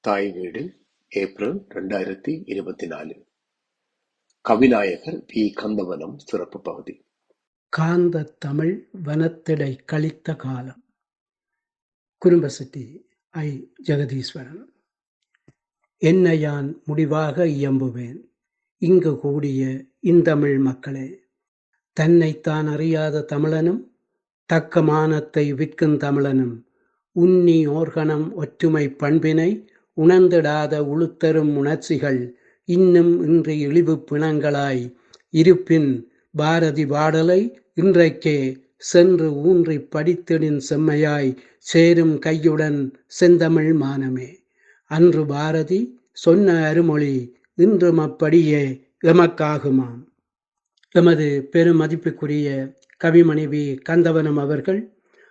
தாய் வீடு ஏப்ரல் ரெண்டாயிரத்தி இருபத்தி நாலு. கவிநாயகர் வி கந்தவனம் சிறப்பு பகுதி. காந்த தமிழ் வனத்திடை கழித்த காலம். குறும்பசிட்டி ஐ. ஜெகதீஸ்வரன். என்னை யான் முடிவாக இயம்புவேன். இங்கு கூடிய இந்தமிழ் மக்களே தன்னைத்தான் அறியாத தமிழனும் தக்க மானத்தை விற்கும் தமிழனும் உன்னி ஓர்கணம் ஒற்றுமை பண்பினை உணர்ந்திடாத உளுத்தரும் உணர்ச்சிகள் இன்னும் இன்று இழிவு பிணங்களாய். இருப்பின் பாரதி பாடலை இன்றைக்கே சென்று ஊன்றி படித்திடின் செம்மையாய் சேரும் கையுடன் செந்தமிழ் மானமே. அன்று பாரதி சொன்ன அருமொழி இன்றும் அப்படியே எமக்காகுமாம். எமது பெருமதிப்புக்குரிய கவிமனைவி கந்தவனம் அவர்கள்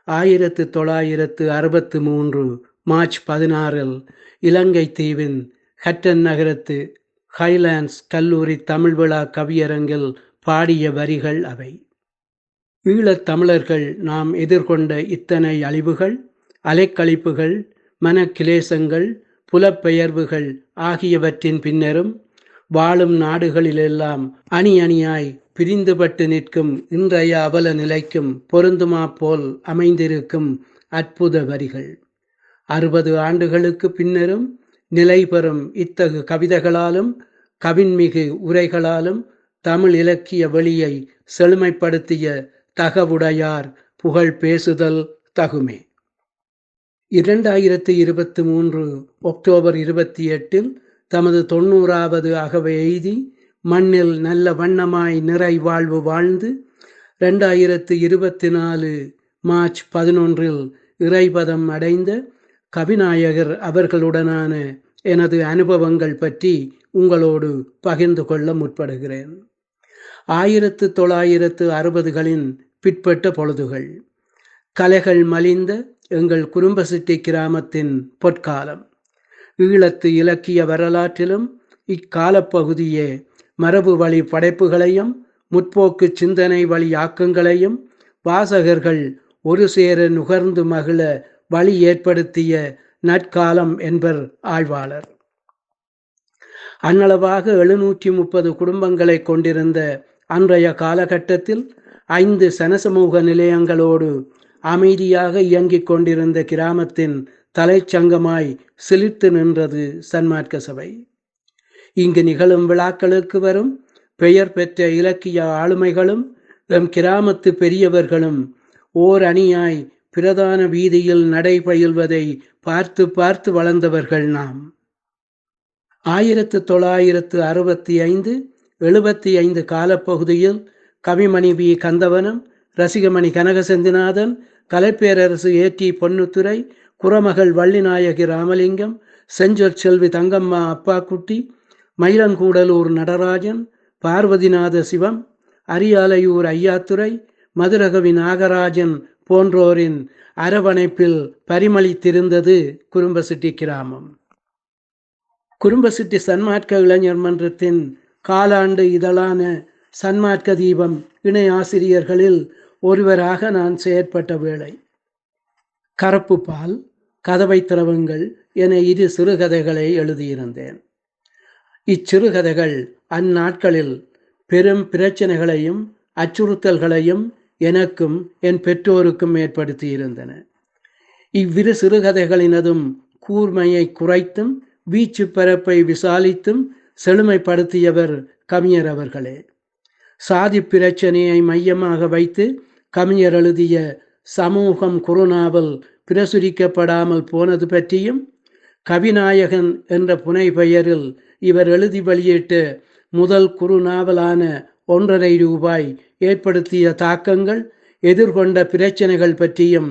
ஆயிரத்து தொள்ளாயிரத்து அறுபத்து மூன்று மார்ச் பதினாறில் இலங்கை தீவின் ஹட்டன் நகரத்து ஹைலாண்ட்ஸ் கல்லூரி தமிழ் விழா கவியரங்கில் பாடிய வரிகள் அவை. ஈழத் தமிழர்கள் நாம் எதிர்கொண்ட இத்தனை அழிவுகள் அலைக்கழிப்புகள் மனக்கிலேசங்கள் புலப்பெயர்வுகள் ஆகியவற்றின் பின்னரும் வாழும் நாடுகளிலெல்லாம் அணி அணியாய் பிரிந்துபட்டு நிற்கும் இன்றைய அவல நிலைக்கும் பொருந்துமா போல் அமைந்திருக்கும் அற்புத வரிகள். அறுபது ஆண்டுகளுக்கு பின்னரும் நிலை பெறும் இத்தகு கவிதைகளாலும் கவின்மிகு உரைகளாலும் தமிழ் இலக்கிய வெளியை செழுமைப்படுத்திய தகவுடையார் புகழ் பேசுதல் தகுமே. இரண்டாயிரத்தி இருபத்தி மூன்று அக்டோபர் இருபத்தி எட்டில் தமது தொண்ணூறாவது அகவை எய்தி மண்ணில் நல்ல வண்ணமாய் நிறை வாழ்வு வாழ்ந்து ரெண்டாயிரத்து இருபத்தி நாலு மார்ச் பதினொன்றில் இறைபதம் அடைந்த கவிநாயகர் அவர்களுடனான எனது அனுபவங்கள் பற்றி உங்களோடு பகிர்ந்து கொள்ள முற்படுகிறேன். ஆயிரத்து தொள்ளாயிரத்து அறுபதுகளின் பிற்பட்ட பொழுதுகள். கலைகள் மலிந்த எங்கள் குடும்பசிட்டி கிராமத்தின் பொற்காலம். ஈழத்து இலக்கிய வரலாற்றிலும் இக்காலப்பகுதியே மரபு வழி படைப்புகளையும் முற்போக்கு சிந்தனை வழி ஆக்கங்களையும் வாசகர்கள் ஒரு சேர நுகர்ந்து மகிழ வழி ஏற்படுத்திய நற்காலம் என்பர் ஆய்வாளர் அன்னளவாக எழுநூற்றி முப்பது குடும்பங்களை கொண்டிருந்த அன்றைய காலகட்டத்தில் ஐந்து சனசமூக நிலையங்களோடு அமைதியாக இயங்கிக் கொண்டிருந்த கிராமத்தின் தலைச்சங்கமாய் சிலிர்த்து நின்றது சன்மார்க்க சபை. இங்கு நிகழும் விழாக்களுக்கு வரும் பெயர் பெற்ற இலக்கிய ஆளுமைகளும் எம் கிராமத்து பெரியவர்களும் ஓர் அணியாய் பிரதான வீதியில் நடைபயில்வதை பார்த்து பார்த்து வளர்ந்தவர்கள் நாம். ஆயிரத்து தொள்ளாயிரத்து அறுபத்தி ஐந்து எழுபத்தி ஐந்து காலப்பகுதியில் கவிமணி வி. கந்தவனம் ரசிகமணி கனகசெந்திநாதன் கலைப்பேரரசு ஏற்றி பொன்னுத்துறை குரமகள் வள்ளிநாயகி ராமலிங்கம் செஞ்சொற் செல்வி தங்கம்மா அப்பாக்குட்டி மயிலங்கூடலூர் நடராஜன் பார்வதிநாத சிவம் அரியாலையூர் ஐயாத்துறை மதுரகவி நாகராஜன் போன்றோரின் அரவணைப்பில் பரிமளித்திருந்தது குறும்பசிட்டி கிராமம். குறும்பசிட்டி சன்மார்க்க இளைஞர் மன்றத்தின் காலாண்டு இதழான சன்மார்க்க தீபம் இணை ஆசிரியர்களில் ஒருவராக நான் செயற்பட்ட வேளை. கரப்பு பால் கதவை திரவங்கள் என இரு சிறுகதைகளை எழுதியிருந்தேன். இச்சிறுகதைகள் அந்நாட்களில் பெரும் பிரச்சனைகளையும் அச்சுறுத்தல்களையும் எனக்கும் என் பெற்றோருக்கும் ஏற்படுத்தியிருந்தன. இவ்விரு சிறுகதைகளினதும் கூர்மையை குறைத்தும் வீச்சு பரப்பை விசாலித்தும் செழுமைப்படுத்தியவர் கவிஞர் அவர்களே. சாதி பிரச்சனையை மையமாக வைத்து கவிஞர் எழுதிய சமூகம் குறுநாவல் பிரசுரிக்கப்படாமல் போனது பற்றியும் கவிநாயகன் என்ற புனை பெயரில் இவர் எழுதி வெளியிட்ட முதல் குறுநாவலான ஒன்றரை ரூபாய் ஏற்படுத்திய தாக்கங்கள் எதிர்கொண்ட பிரச்சனைகள் பற்றியும்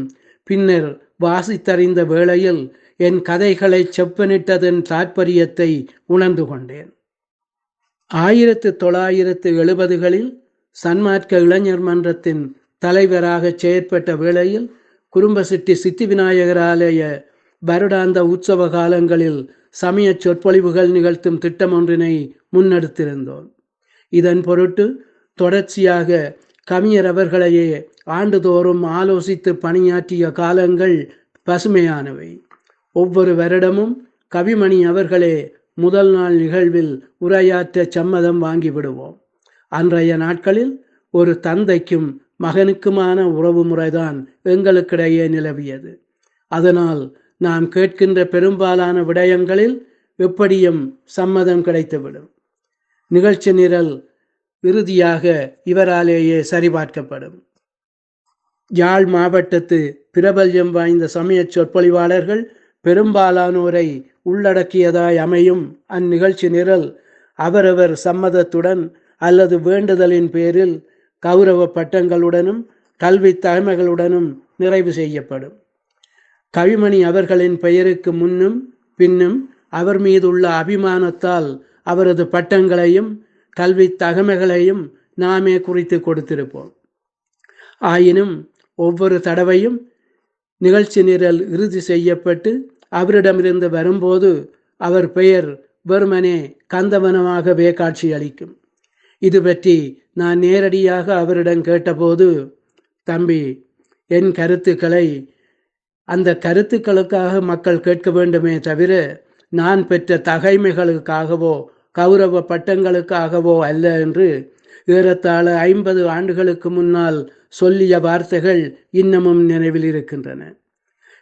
பின்னர் வாசித்தறிந்த வேளையில் என் கதைகளை செப்பனிட்டதன் தாற்பயத்தை உணர்ந்து கொண்டேன். ஆயிரத்து தொள்ளாயிரத்து எழுபதுகளில் சன்மார்க்க இளைஞர் மன்றத்தின் தலைவராக செயற்பட்ட வேளையில் குறும்பசிட்டி சித்தி விநாயகராலய வருடாந்த உற்சவ காலங்களில் சமய சொற்பொழிவுகள் நிகழ்த்தும் திட்டம் ஒன்றினை முன்னெடுத்திருந்தோம். இதன் பொருட்டு தொடர்ச்சியாக கவிஞர் அவர்களையே ஆண்டுதோறும் ஆலோசித்து பணியாற்றிய காலங்கள் பசுமையானவை. ஒவ்வொரு வருடமும் கவிமணி அவர்களே முதல் நாள் நிகழ்வில் உரையாற்ற சம்மதம் வாங்கிவிடுவோம் அன்றைய நாட்களில் ஒரு தந்தைக்கும் மகனுக்குமான உறவு முறைதான் எங்களுக்கிடையே நிலவியது. அதனால் நாம் கேட்கின்ற பெரும்பாலான விடயங்களில் எப்படியும் சம்மதம் கிடைத்துவிடும். நிகழ்ச்சி நிரல் இறுதியாக இவராலேயே சரிபார்க்கப்படும். யாழ் மாவட்டத்து பிரபல்யம் வாய்ந்த சமய சொற்பொழிவாளர்கள் பெரும்பாலானோரை உள்ளடக்கியதாய் அமையும் அந்நிகழ்ச்சி நிரல் அவரவர் சம்மதத்துடன் அல்லது வேண்டுதலின் பேரில் கௌரவ பட்டங்களுடனும் கல்வி தலைமைகளுடனும் நிறைவு செய்யப்படும். கவிமணி அவர்களின் பெயருக்கு முன்னும் பின்னும் அவர் மீதுள்ள அபிமானத்தால் அவரது பட்டங்களையும் கல்வி தகமைகளையும் நாமே குறித்து கொடுத்திருப்போம். ஆயினும் ஒவ்வொரு தடவையும் நிகழ்ச்சி நிரல் இறுதி செய்யப்பட்டு அவரிடமிருந்து வரும்போது அவர் பெயர் வெறுமனே கந்தவனமாகவே காட்சியளிக்கும். இது பற்றி நான் நேரடியாக அவரிடம் கேட்டபோது தம்பி என் கருத்துக்களை அந்த கருத்துக்களுக்காக மக்கள் கேட்க வேண்டுமே தவிர நான் பெற்ற தகைமைகளுக்காகவோ கௌரவ பட்டங்களுக்காகவோ அல்ல என்று ஏறத்தாழ ஐம்பது ஆண்டுகளுக்கு முன்னால் சொல்லிய வார்த்தைகள் இன்னமும் நினைவில் இருக்கின்றன.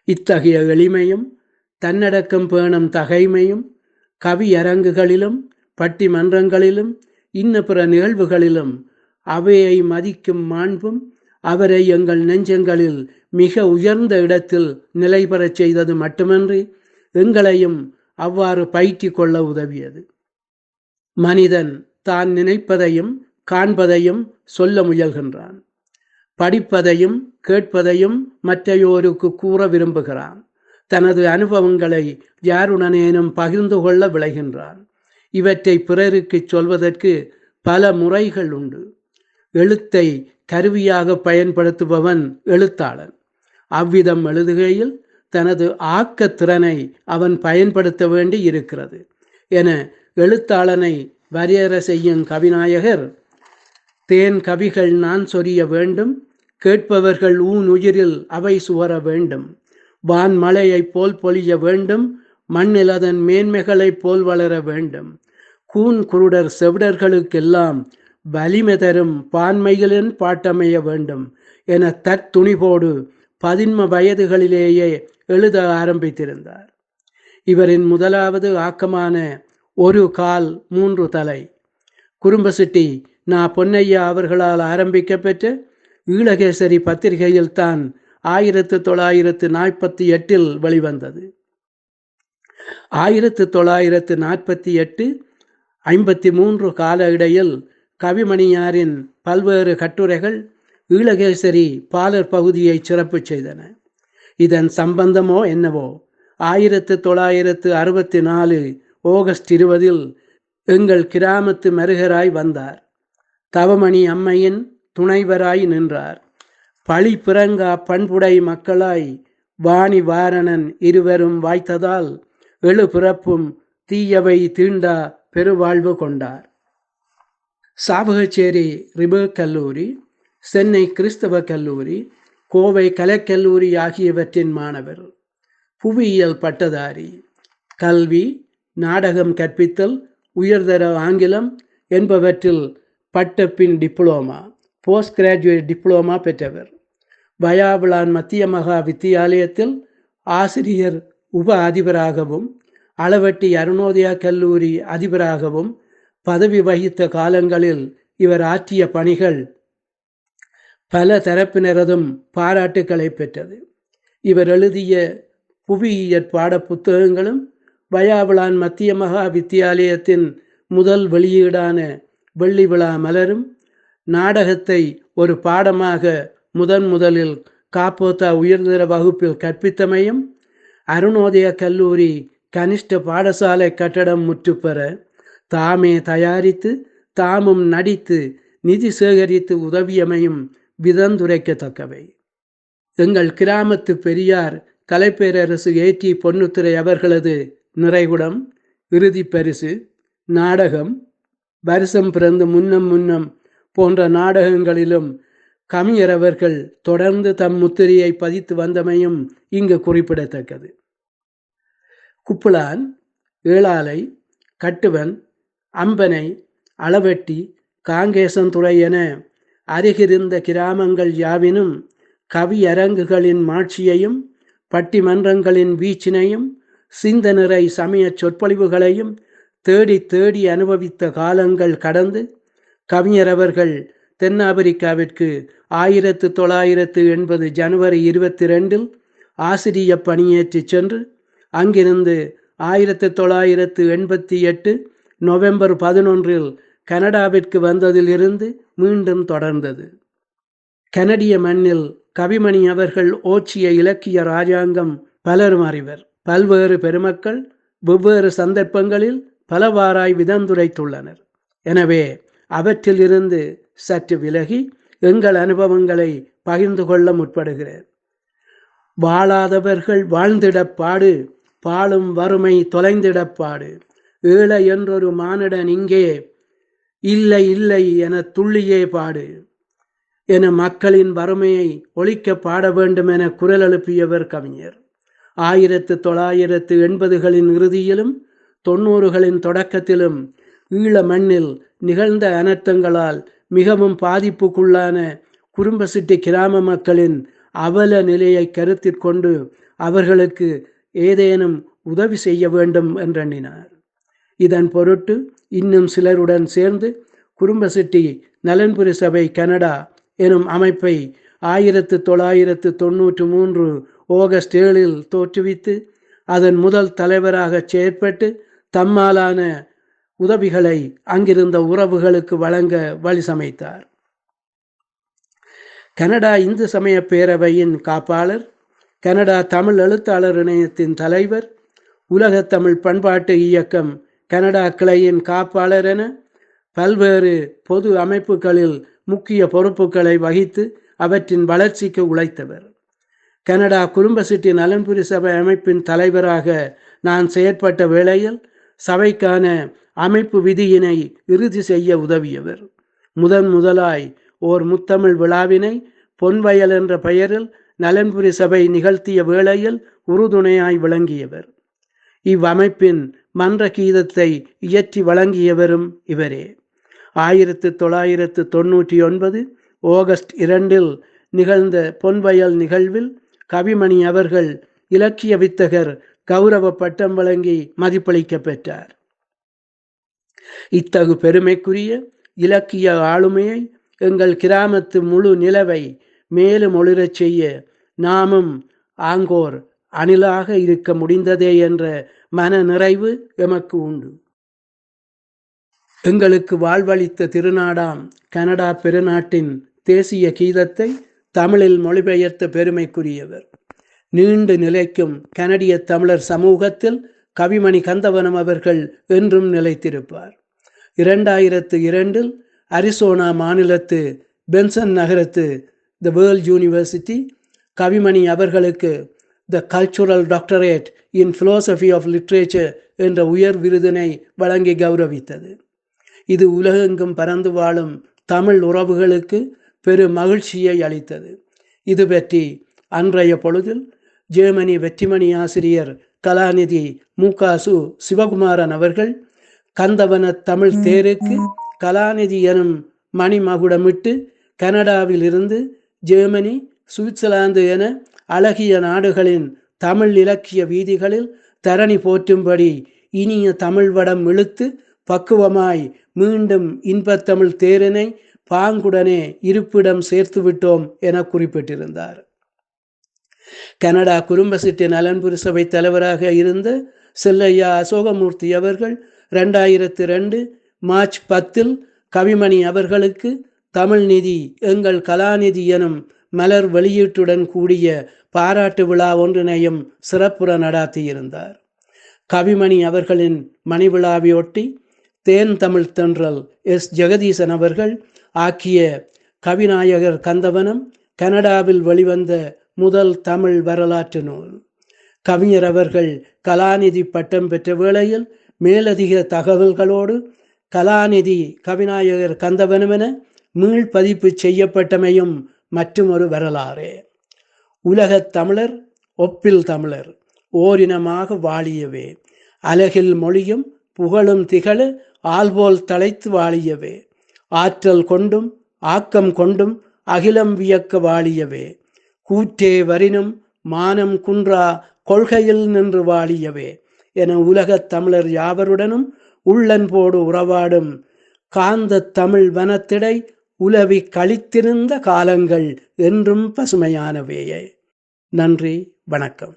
இத்தகைய எளிமையும் தன்னடக்கம் பேணும் தகைமையும் கவியரங்குகளிலும் பட்டிமன்றங்களிலும் இன்ன பிற நிகழ்வுகளிலும் அவையை மதிக்கும் மாண்பும் அவரை எங்கள் நெஞ்சங்களில் மிக உயர்ந்த இடத்தில் நிலை பெறச் செய்தது மட்டுமன்றி எங்களையும் அவ்வாறு பயிற்றி கொள்ள உதவியது. மனிதன் தான் நினைப்பதையும் காண்பதையும் சொல்ல முயல்கின்றான். படிப்பதையும் கேட்பதையும் மற்றையோருக்கு கூற விரும்புகிறான். தனது அனுபவங்களை யாருடனேனும் பகிர்ந்து கொள்ள விளைகின்றான். இவற்றை பிறருக்கு சொல்வதற்கு பல முறைகள் உண்டு. எழுத்தை கருவியாக பயன்படுத்துபவன் எழுத்தாளன். அவ்விதம் எழுதுகையில் தனது ஆக்கத்திறனை அவன் பயன்படுத்த வேண்டி இருக்கிறது என எழுத்தாளனை வரையற செய்யும் கவிநாயகர். தேன் கவிகள் நான் சொரிய வேண்டும் கேட்பவர்கள் ஊன் உயிரில் அவை சுவர வேண்டும். வான் மலையைப் போல் பொழிய வேண்டும் மண்ணில் அதன் மேன்மைகளைப் போல் வளர வேண்டும். கூன் குருடர் செவிடர்களுக்கெல்லாம் வலிமை தரும் பான்மைகளின் பாட்டமைய வேண்டும் என தற்துணிபோடு பதின்ம வயதுகளிலேயே எழுத ஆரம்பித்திருந்தார். இவரின் முதலாவது ஆக்கமான ஒரு கால் மூன்று தலை. குறும்பசிட்டி நா பொன்னையா அவர்களால் ஆரம்பிக்கப்பெற்ற ஈழகேசரி பத்திரிகையில் தான் ஆயிரத்து தொள்ளாயிரத்து நாற்பத்தி எட்டில் வெளிவந்தது. ஆயிரத்து தொள்ளாயிரத்து நாற்பத்தி எட்டு ஐம்பத்தி மூன்று கால இடையில் கவிமணியாரின் பல்வேறு கட்டுரைகள் ஈழகேசரி பாலர் பகுதியை சிறப்பு செய்தன. இதன் சம்பந்தமோ என்னவோ ஆயிரத்து தொள்ளாயிரத்து அறுபத்தி நாலு ஆகஸ்ட் இருபதில் எங்கள் கிராமத்து மருகராய் வந்தார். தவமணி அம்மையின் துணைவராய் நின்றார். பழி பிறங்கா பண்புடை மக்களாய் வாணி வாரணன் இருவரும் வாய்த்ததால் எழு பிறப்பும் தீயவை தீண்டா பெருவாழ்வு கொண்டார். சாவகச்சேரி ரிபர் கல்லூரி சென்னை கிறிஸ்தவ கல்லூரி கோவை கலைக்கல்லூரி ஆகியவற்றின் மாணவர் புவியியல் பட்டதாரி கல்வி நாடகம் கற்பித்தல் உயர்தர ஆங்கிலம் என்பவற்றில் பட்டப்பின் டிப்ளோமா போஸ்ட் கிராஜுவேட் டிப்ளோமா பெற்றவர். வயாவிளான் மத்திய மகா வித்தியாலயத்தில் ஆசிரியர் உப அதிபராகவும் அளவட்டி அருணோதயா கல்லூரி அதிபராகவும் பதவி வகித்த காலங்களில் இவர் ஆற்றிய பணிகள் பல தரப்பினரதும் பாராட்டுக்களை பெற்றது. இவர் எழுதிய புவியியற் பாட புத்தகங்களும் வயாவிளான் மத்திய மகா வித்தியாலயத்தின் முதல் வெளியீடான வெள்ளி விழா மலரும். நாடகத்தை ஒரு பாடமாக முதன் முதலில் காப்போத்தா உயர்தர வகுப்பில் கற்பித்தமையும் அருணோதய கல்லூரி கனிஷ்ட பாடசாலை கட்டடம் முற்றுப்பெற தாமே தயாரித்து தாமும் நடித்து நிதி சேகரித்து உதவியமையும் விதந்துரைக்கத்தக்கவை. எங்கள் கிராமத்து பெரியார் கலைப்பேரரசு ஏற்றி பொன்னுத்துறை அவர்களது நிறைகுடம் இறுதி பரிசு நாடகம் வருஷம் பிறந்து முன்னம் முன்னம் போன்ற நாடகங்களிலும் கமியரவர்கள் தொடர்ந்து தம் முத்திரையை பதித்து வந்தமையும் இங்கு குறிப்பிடத்தக்கது. குப்புளான் ஏழாலை கட்டுவன் அம்பனை அளவெட்டி காங்கேசன்துறை என அருகிருந்த கிராமங்கள் யாவினும் கவியரங்குகளின் மாட்சியையும் பட்டிமன்றங்களின் வீச்சினையும் சிந்தனரை சமயச் சொற்பொழிவுகளையும் தேடி தேடி அனுபவித்த காலங்கள் கடந்து கவிஞர் அவர்கள் தென்னாப்பிரிக்காவிற்கு ஆயிரத்து தொள்ளாயிரத்து எண்பது ஜனவரி இருபத்தி ரெண்டில் ஆசிரிய பணியேற்றி சென்று அங்கிருந்து ஆயிரத்து தொள்ளாயிரத்து எண்பத்தி எட்டு நவம்பர் பதினொன்றில் கனடாவிற்கு வந்ததிலிருந்து மீண்டும் தொடர்ந்தது. கனடிய மண்ணில் கவிமணி அவர்கள் ஓச்சிய இலக்கிய ராஜாங்கம் பலரும் அறிவர். பல்வேறு பெருமக்கள் வெவ்வேறு சந்தர்ப்பங்களில் பலவாறாய் விதந்துரைத்துள்ளனர். எனவே அவற்றிலிருந்து சற்று விலகி எங்கள் அனுபவங்களை பகிர்ந்து கொள்ள முற்படுகிறேன். வாழாதவர்கள் வாழ்ந்திடப்பாடு பாலும் வறுமை தொலைந்திடப்பாடு ஏழை என்றொரு மானிடன் இங்கே இல்லை இல்லை என துள்ளியே பாடு. என மக்களின் வறுமையை ஒழிக்க பாட வேண்டும் என குரல் எழுப்பியவர் கவிஞர். ஆயிரத்து தொள்ளாயிரத்து எண்பதுகளின் இறுதியிலும் தொண்ணூறுகளின் தொடக்கத்திலும் ஈழ மண்ணில் நிகழ்ந்த அனர்த்தங்களால் மிகவும் பாதிப்புக்குள்ளான குறும்பசிட்டி கிராம மக்களின் அவல நிலையை கருத்தில் கொண்டு அவர்களுக்கு ஏதேனும் உதவி செய்ய வேண்டும் என்றெண்ணினார். இதன் பொருட்டு இன்னும் சிலருடன் சேர்ந்து குடும்பசிட்டி நலன்புரி சபை கனடா எனும் அமைப்பை ஆயிரத்து தொள்ளாயிரத்து தொன்னூற்று மூன்று ஆகஸ்ட் ஏழில் தோற்றுவித்து அதன் முதல் தலைவராக செயற்பட்டு தம்மாலான உதவிகளை அங்கிருந்த உறவுகளுக்கு வழங்க வழி சமைத்தார். கனடா இந்து சமய பேரவையின் காப்பாளர் கனடா தமிழ் எழுத்தாளர் இணையத்தின் தலைவர் உலக தமிழ் பண்பாட்டு இயக்கம் கனடா கிளையின் காப்பாளர் என பல்வேறு பொது அமைப்புகளில் முக்கிய பொறுப்புகளை வகித்து அவற்றின் வளர்ச்சிக்கு உழைத்தவர். கனடா குடும்ப சிட்டி நலன்புரி சபை அமைப்பின் தலைவராக நான் செயற்பட்ட வேளையில் சபைக்கான அமைப்பு விதியினை இறுதி செய்ய உதவியவர். முதன் முதலாய் ஓர் முத்தமிழ் விழாவினை பொன்வயல் என்ற பெயரில் நலன்புரி சபை நிகழ்த்திய வேளையில் உறுதுணையாய் விளங்கியவர். இவ்வமைப்பின் மன்ற கீதத்தை இயற்றி வழங்கியவரும் இவரே. ஆயிரத்து தொள்ளாயிரத்து தொன்னூற்றி ஒன்பது ஆகஸ்ட் இரண்டில் நிகழ்ந்த பொன்வயல் நிகழ்வில் கவிமணி அவர்கள் இலக்கிய வித்தகர் கௌரவ பட்டம் வழங்கி மதிப்பளிக்க பெற்றார். இத்தகு பெருமைக்குரிய இலக்கிய ஆளுமையை எங்கள் கிராமத்து முழு நிலவை மேலும் ஒளிரச் செய்ய நாமும் ஆங்கோர் அணிலாக இருக்க முடிந்ததே என்ற மன நிறைவு எமக்கு உண்டு. எங்களுக்கு வாழ்வளித்த திருநாடாம் கனடா பெருநாட்டின் தேசிய கீதத்தை தமிழில் மொழிபெயர்த்த பெருமைக்குரியவர். நீண்டு நிலைக்கும் கனடிய தமிழர் சமூகத்தில் கவிமணி கந்தவனம் அவர்கள் என்றும் நிலைத்திருப்பார். இரண்டாயிரத்து இரண்டில் அரிசோனா மாநிலத்து பென்சன் நகரத்து த வேர்ல்ட் யூனிவர்சிட்டி கவிமணி அவர்களுக்கு the cultural doctorate in philosophy of literature என்ற உயர் விருதினை வழங்கி கௌரவித்தது. இது உலகெங்கும் பறந்து வாழும் தமிழ் உறவுகளுக்கு பெரு மகிழ்ச்சியை அளித்தது. இது பற்றி அன்றைய பொழுதில் ஜெர்மனி வெற்றிமணி ஆசிரியர் கலாநிதி முகாசு சிவகுமாரன் அவர்கள் கந்தவன தமிழ் தேருக்கு கலாநிதி எனும் மணிமகுடமிட்டு கனடாவில் இருந்து ஜெர்மனி சுவிட்சர்லாந்து என அழகிய நாடுகளின் தமிழ் இலக்கிய வீதிகளில் தரணி போற்றும்படி இனிய தமிழ் வடம் இழுத்து பக்குவமாய் மீண்டும் இன்பத்தமிழ் தேரினை பாங்குடனே இருப்பிடம் சேர்த்து விட்டோம் என குறிப்பிட்டிருந்தார். கனடா குடும்ப சிட்டி நலன்புரி சபை தலைவராக இருந்த செல்லையா அசோகமூர்த்தி அவர்கள் ரெண்டாயிரத்தி ரெண்டு மார்ச் பத்தில் கவிமணி அவர்களுக்கு தமிழ் நிதி எங்கள் கலாநிதி எனும் மலர் வெளியீட்டுடன் கூடிய பாராட்டு விழா ஒன்றினையும் சிறப்புற நடாத்தியிருந்தார். கவிமணி அவர்களின் மணி விழாவையொட்டி தேன் தமிழ் தென்றல் எஸ். ஜெகதீசன் அவர்கள் ஆக்கிய கவிநாயகர் கந்தவனம் கனடாவில் வெளிவந்த முதல் தமிழ் வரலாற்று நூல். கவிஞர் அவர்கள் கலாநிதி பட்டம் பெற்ற வேளையில் மேலதிக தகவல்களோடு கலாநிதி கவிநாயகர் கந்தவனமென மீள் பதிப்பு செய்யப்பட்டமையும் மற்றும் ஒரு வரலாறே. உலகத் தமிழர் ஒப்பில் தமிழர் ஓரினமாக வாழியவே. அலகில் மொழியும் புகழும் திகழ ஆள்போல் தழைத்து வாழியவே. ஆற்றல் கொண்டும் ஆக்கம் கொண்டும் அகிலம் வியக்க வாழியவே. கூற்றே வரினும் மானம் குன்றா கொள்கையில் நின்று வாழியவே. என உலகத் தமிழர் யாவருடனும் உள்ளன்போடு உறவாடும் காந்த தமிழ் வனத்திடை உலவி கழித்திருந்த காலங்கள் என்றும் பசுமையானவேயே. நன்றி வணக்கம்.